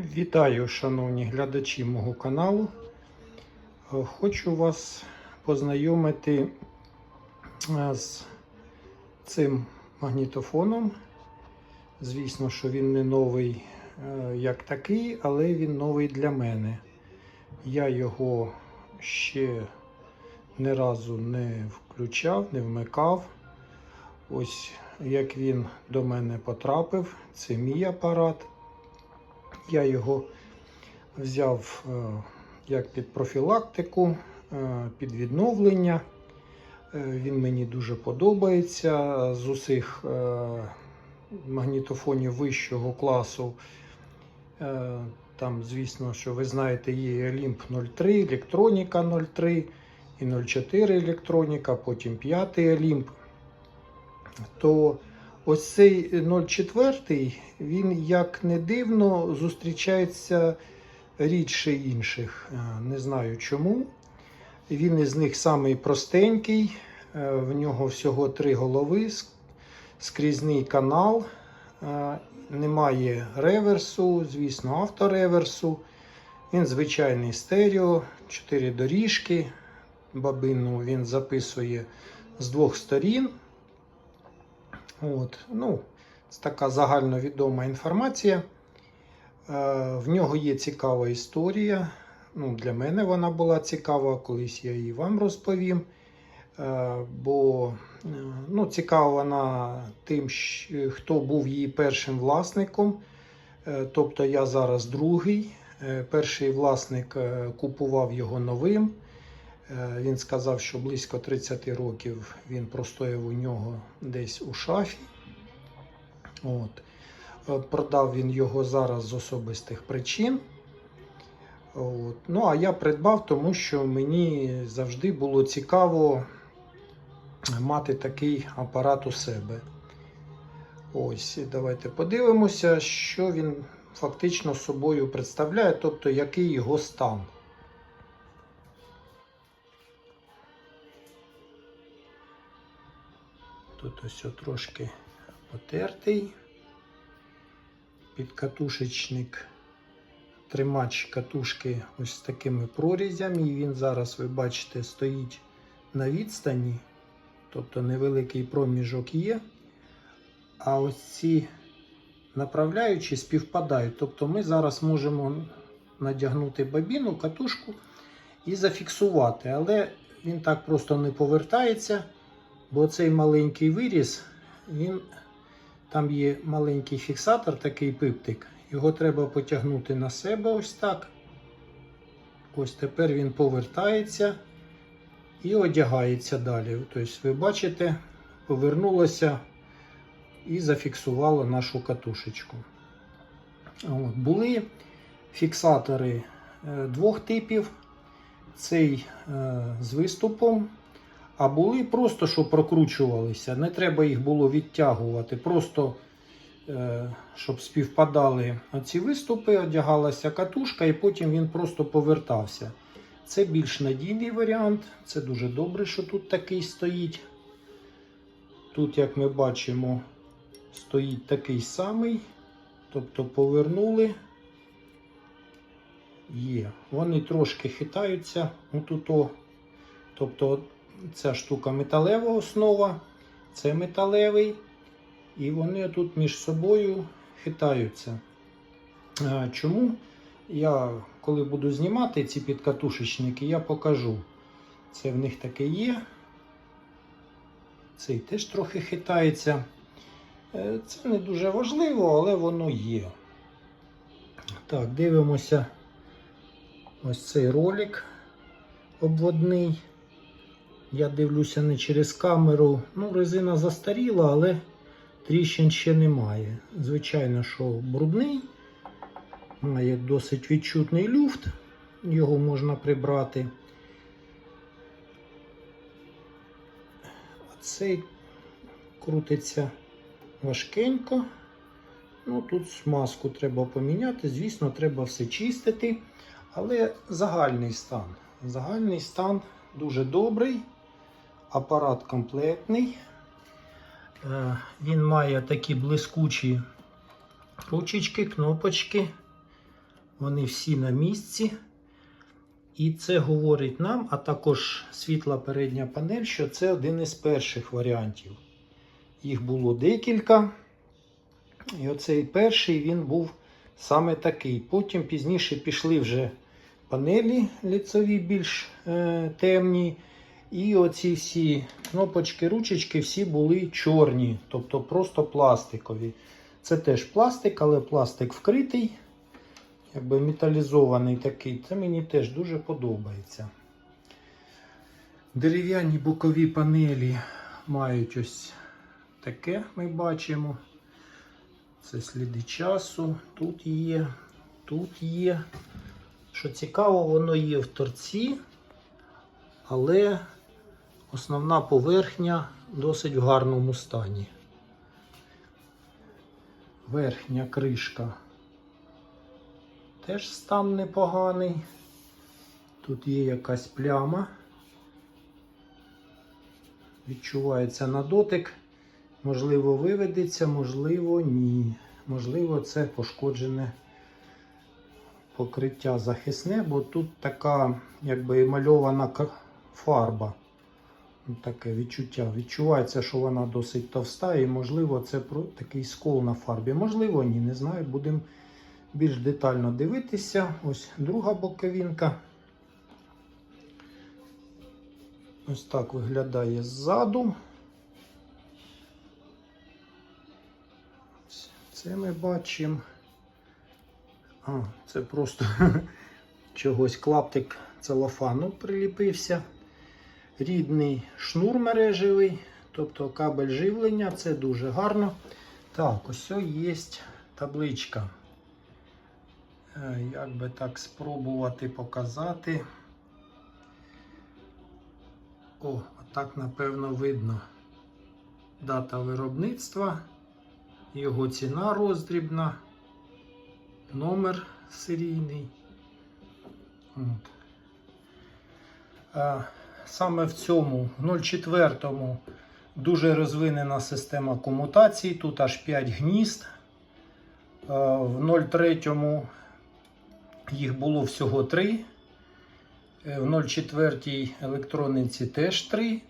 Вітаю, шановні глядачі мого каналу. Е, Хочу вас познайомити е, з цим магнітофоном. Звісно, що він не новий е, як такий, але він новий для мене. Я його ще ні разу не включав, не вмикав. Ось як він до мене потрапив, це мій апарат. Я його взяв е, як під профілактику, е, під відновлення. Е, Він мені дуже подобається. З усіх магнітофонів вищого класу. Там, звісно, що ви знаєте, є Olymp 03, Електроніка 03 і 04 Електроніка, потім 5 Olymp. То Ось цей 04, він, як не дивно, зустрічається рідше інших. Е, Не знаю чому. Він із них самий простенький. Е, В нього всього три голови, ск- скрізний канал. Е, Немає реверсу, звісно, автореверсу. Він звичайний стерео, чотири доріжки. Бабину він записує з двох сторін. От, ну, це така загальновідома інформація. Е, В нього є цікава історія. Ну, для мене вона була цікава, колись я її вам розповім. Е, Бо е, ну, цікава вона тим, хто був її першим власником. Тобто я зараз другий. Перший власник купував його новим. Е, Він сказав, що близько 30 років він простояв у нього десь у шафі. От. Е, Продав він його зараз з особистих причин. От. Ну, а я придбав, тому що мені завжди було цікаво мати такий апарат у себе. Ось, давайте подивимося, що він фактично собою представляє, тобто який його стан. Ось трошки потертий. Підкатушечник, тримач катушки ось з такими прорізями. І він зараз, ви бачите, стоїть на відстані. Тобто невеликий проміжок є. А ось ці направляючі співпадають. Тобто ми зараз можемо надягнути бабіну, катушку і зафіксувати. Але він так просто не повертається. Бо цей маленький виріз, він, там є маленький фіксатор, такий пиптик. Його треба потягнути на себе ось так. Ось тепер він повертається і одягається далі. Тобто, ви бачите, повернулося і зафіксувало нашу катушечку. От, були фіксатори е, двох типів. Цей е, з виступом. А були просто, що прокручувалися. Не треба їх було відтягувати. Просто, е, щоб співпадали оці виступи, одягалася катушка, і потім він просто повертався. Це більш надійний варіант. Це дуже добре, що тут такий стоїть. Тут, як ми бачимо, стоїть такий самий. Тобто повернули. Є. Вони трошки хитаються. Отут. Тобто ця штука металева основа, це металевий, і вони тут між собою хитаються. Чому? Я, коли буду знімати ці підкатушечники, я покажу. Це в них таке є. Цей теж трохи хитається. Е, Це не дуже важливо, але воно є. Так, дивимося ось цей ролик обводний. Я дивлюся не через камеру. Ну, резина застаріла, але тріщин ще немає. Звичайно, що брудний, має досить відчутний люфт, його можна прибрати. А цей крутиться важкенько. Ну, Тут смазку треба поміняти. Звісно, треба все чистити. Але загальний стан. Загальний стан дуже добрий. Апарат комплектний. Е, Він має такі блискучі ручечки, кнопочки. Вони всі на місці. І це говорить нам, а також світла передня панель, що це один із перших варіантів. Їх було декілька. І оцей перший він був саме такий. Потім пізніше пішли вже панелі ліцові більш е, темні. І оці всі кнопочки, ручечки всі були чорні, тобто просто пластикові. Це теж пластик, але пластик вкритий, якби металізований такий. Це мені теж дуже подобається. Дерев'яні бокові панелі мають ось таке, ми бачимо. Це сліди часу. Тут є, тут є. Що цікаво, воно є в торці, але основна поверхня досить в гарному стані. Верхня кришка теж стан непоганий. Тут є якась пляма. Відчувається на дотик. Можливо, виведеться, можливо, ні. Можливо, це пошкоджене покриття захисне, бо тут така якби мальована фарба. Таке відчуття. Відчувається, що вона досить товста, і можливо, це такий скол на фарбі. Можливо, ні, не знаю. Будемо більш детально дивитися. Ось друга боковинка. Ось так виглядає ззаду. Це ми бачимо. А, це просто чогось клаптик целофану приліпився. Рідний шнур мережевий, тобто кабель живлення, це дуже гарно. Так, ось є табличка. Е, Як би так спробувати показати. О, отак, напевно, видно. Дата виробництва, його ціна роздрібна, номер серійний. От. Саме в цьому, в 04 дуже розвинена система комутацій. Тут аж 5 гнізд. В 03 їх було всього 3. В 04 електрониці теж 3.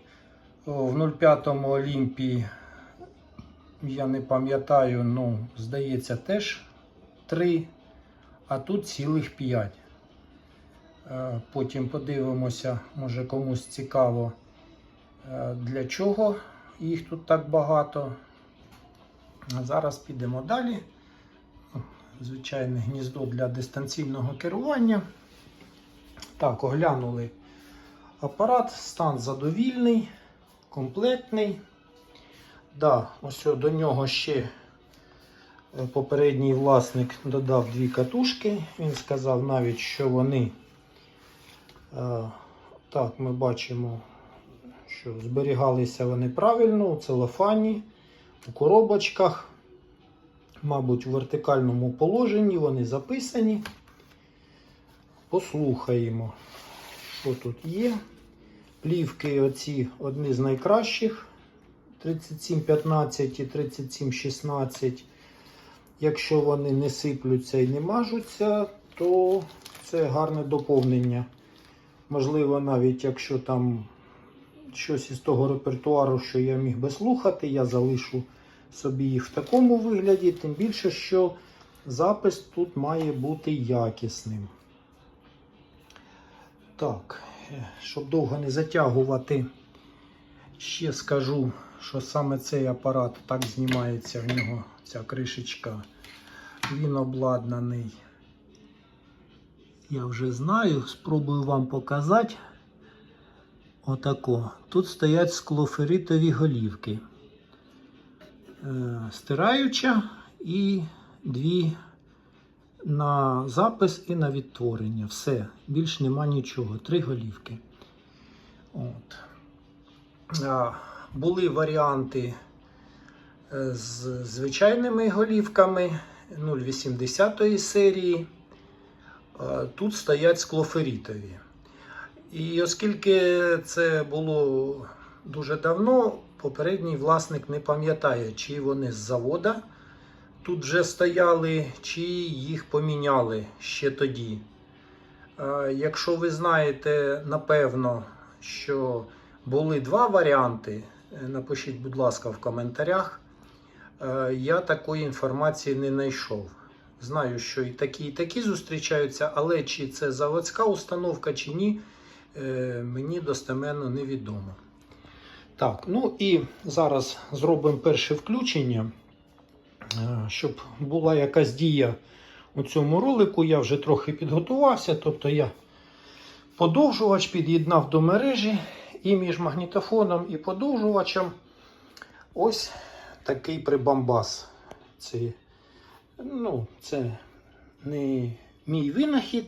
В 05 Олімпії, я не пам'ятаю, ну, здається, теж 3. А тут цілих 5. Е, Потім подивимося, може комусь цікаво, е, для чого їх тут так багато. Зараз підемо далі. Звичайне гніздо для дистанційного керування. Так, оглянули апарат, стан задовільний, комплектний. Да, ось до нього ще е, попередній власник додав дві катушки. Він сказав навіть, що вони Так, ми бачимо, що зберігалися вони правильно у целофані, у коробочках, мабуть, у вертикальному положенні вони записані. Послухаємо, що тут є. Плівки оці одні з найкращих 3715 і 3716. Якщо вони не сиплються і не мажуться, то це гарне доповнення. Можливо, навіть якщо там щось із того репертуару, що я міг би слухати, я залишу собі їх в такому вигляді, тим більше, що запис тут має бути якісним. Так, е, щоб довго не затягувати, ще скажу, що саме цей апарат так знімається в нього ця кришечка. Він обладнаний я вже знаю, спробую вам показати. Отако. Тут стоять склоферитові голівки. Е, стираюча і дві на запис і на відтворення. Все, більш нема нічого. Три голівки. От. Були варіанти е, з звичайними голівками 0,80 серії. Е, Тут стоять склоферітові. І оскільки це було дуже давно, попередній власник не пам'ятає, чи вони з завода тут вже стояли, чи їх поміняли ще тоді. Е, Якщо ви знаєте, напевно, що були два варіанти, е, напишіть, будь ласка, в коментарях. Я такої інформації не знайшов. Знаю, що і такі, і такі зустрічаються, але чи це заводська установка, чи ні, е, мені достеменно невідомо. Так, ну і зараз зробимо перше включення, Е, щоб була якась дія у цьому ролику. Я вже трохи підготувався, тобто я подовжувач під'єднав до мережі і між магнітофоном і подовжувачем ось такий прибамбас. Це, ну, це не мій винахід,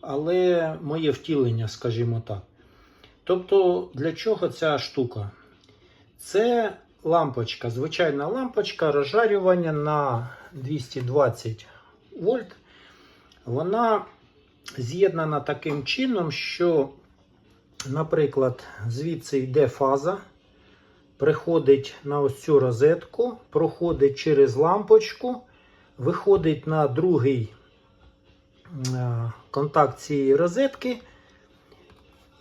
але моє втілення, скажімо так. Тобто, для чого ця штука? Це лампочка, звичайна лампочка розжарювання на 220 вольт. Вона з'єднана таким чином, що, наприклад, звідси йде фаза, приходить на ось цю розетку, проходить через лампочку, виходить на другий е, контакт цієї розетки.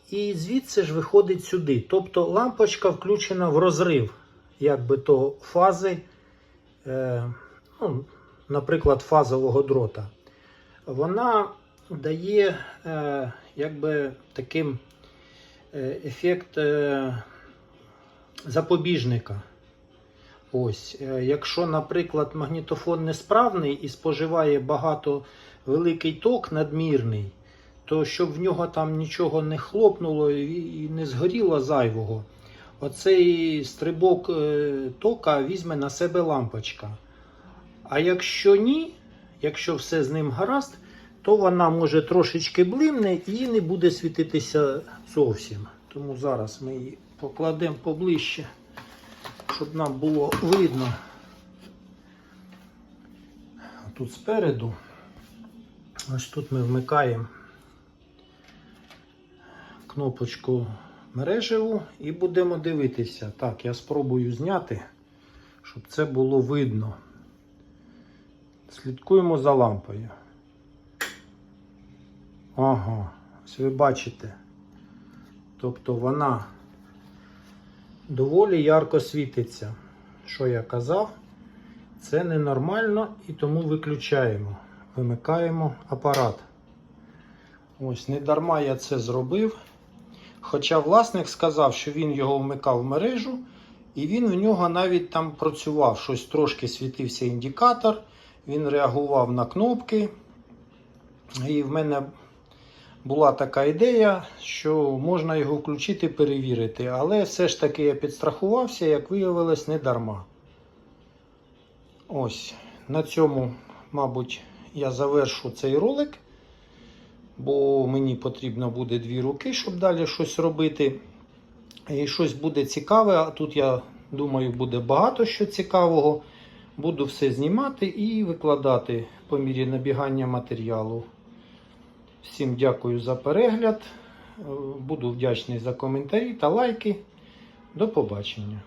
І звідси ж виходить сюди. Тобто лампочка включена в розрив, якби то фази, е, ну, наприклад, фазового дрота. Вона дає е, якби таким ефект запобіжника. Ось, е, Якщо, наприклад, магнітофон несправний і споживає багато великий ток надмірний, то щоб в нього там нічого не хлопнуло і не згоріло зайвого, оцей стрибок е, тока візьме на себе лампочка. А якщо ні, якщо все з ним гаразд, то вона може трошечки блимне і не буде світитися зовсім. Тому зараз ми її покладемо поближче, щоб нам було видно. Тут спереду. Ось тут ми вмикаємо кнопочку мережеву і будемо дивитися. Так, я спробую зняти, щоб це було видно. Слідкуємо за лампою. Ага, ось ви бачите. Тобто вона доволі ярко світиться. Що я казав, це ненормально і тому виключаємо. Вимикаємо апарат. Ось, не дарма я це зробив. Хоча власник сказав, що він його вмикав в мережу, і він в нього навіть там працював. Щось трошки світився індикатор, він реагував на кнопки. І в мене була така ідея, що можна його включити перевірити. Але все ж таки я підстрахувався, як виявилось, не дарма. Ось, на цьому, мабуть, я завершу цей ролик бо мені потрібно буде дві руки, щоб далі щось робити. І щось буде цікаве. А тут, я думаю, буде багато що цікавого. Буду все знімати і викладати по мірі набігання матеріалу. Всім дякую за перегляд. Буду вдячний за коментарі та лайки. До побачення.